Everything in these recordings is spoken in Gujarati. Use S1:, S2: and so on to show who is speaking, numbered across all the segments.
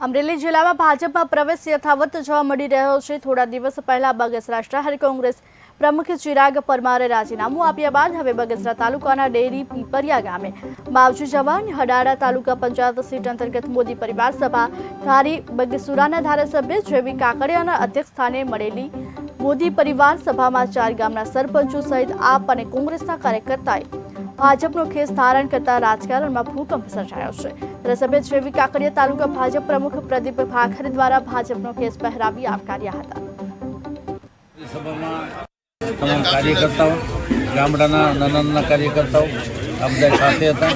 S1: અમરેલી જિલ્લામાં ભાજપમાં પ્રવેશ યથાવત જોવા મળી રહ્યો છે. થોડા દિવસ પહેલા બગસરા શહેર કોંગ્રેસ પ્રમુખ ચિરાગ પરમારે રાજીનામું આપ્યા બાદ હવે બગસરા તાલુકાના ડેરી પીપરિયા ગામે માવજી જવાન હડાડા તાલુકા પંચાયત સીટ અંતર્ગત મોદી પરિવાર સભા ધારી બગસુરાના ધારાસભ્ય જેવી કાકડિયાના અધ્યક્ષ સ્થાને મળેલી મોદી પરિવાર સભામાં ચાર ગામના સરપંચો સહિત આપ અને કોંગ્રેસના કાર્યકર્તાએ ભાજપનો ખેસ ધારણ કરતા રાજકારણમાં ભૂકંપ સર્જાયો છે. ધારાસભ્ય જેવી કાકડિયા તાલુકા ભાજપ પ્રમુખ પ્રદીપ ભાખરે દ્વારા ભાજપનો ખેસ પહેરાવી આવકાર્યા હતા.
S2: તમામ કાર્યકર્તાઓ, ગામડાના નાના નાના કાર્યકર્તાઓ આ બધા સાથે હતા.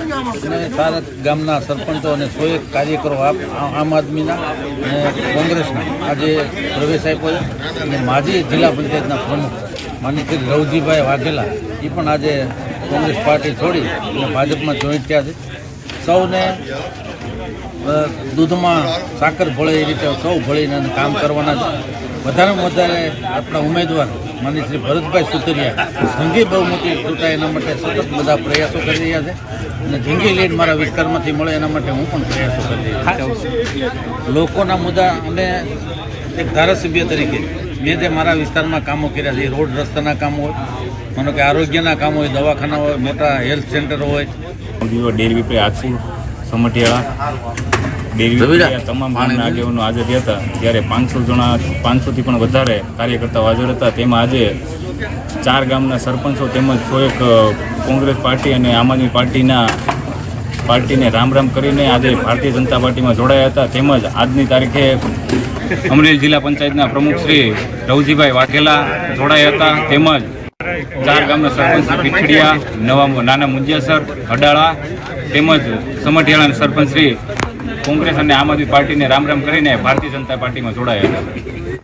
S2: અને સારા ગામના સરપંચો અને સો એક કાર્યકરો આમ આદમીના અને કોંગ્રેસના આજે પ્રવેશ આપ્યો છે. અને માજી જિલ્લા પંચાયતના પ્રમુખ માની શ્રી રવજીભાઈ વાઘેલા એ પણ આજે કોંગ્રેસ પાર્ટી છોડી અને ભાજપમાં જોઈન્ટ થયા છે. સૌને દૂધમાં સાકર ભળે એ રીતે સૌ ભળીને કામ કરવાના છે. વધારેમાં વધારે આપણા ઉમેદવાર માની શ્રી ભરતભાઈ સુતરિયા, જંગી બહુમતી ચૂંટાય એના માટે સતત બધા પ્રયાસો કરી રહ્યા છે. અને જંગી લીડ મારા વિસ્તારમાંથી મળે એના માટે હું પણ પ્રયાસો કરી રહ્યો છું. લોકોના મુદ્દા અને એક ધારાસભ્ય તરીકે મેં તે મારા વિસ્તારમાં કામો કર્યા છે એ રોડ રસ્તાના કામો હોય માનો કે આરોગ્યના કામો હોય દવાખાના હોય મોટા હેલ્થ સેન્ટર હોય.
S3: ડેરી પે આખું સમટિયાળા ડેરી તમામ આગેવાનો હાજર રહ્યા હતા. ત્યારે પાંચસો જણા પાંચસોથી પણ વધારે કાર્યકર્તાઓ હાજર હતા. તેમાં આજે ચાર ગામના સરપંચો તેમજ સો એક કોંગ્રેસ પાર્ટી અને આમ આદમી પાર્ટીના પાર્ટીને રામ રામ કરીને આજે ભારતીય જનતા પાર્ટીમાં જોડાયા હતા. તેમજ આજની તારીખે અમરેલી જિલ્લા પંચાયતના પ્રમુખ શ્રી રવજીભાઈ વાઘેલા જોડાયા હતા. તેમજ ચાર ગામના સરપંચ શ્રી પીઠડિયા, નવા નાના મુંજિયાસર હડાળા તેમજ સમઢિયાળાના સરપંચ શ્રી કોંગ્રેસ અને આમ આદમી પાર્ટીને રામ રામ કરીને ભારતીય જનતા પાર્ટીમાં જોડાયા હતા.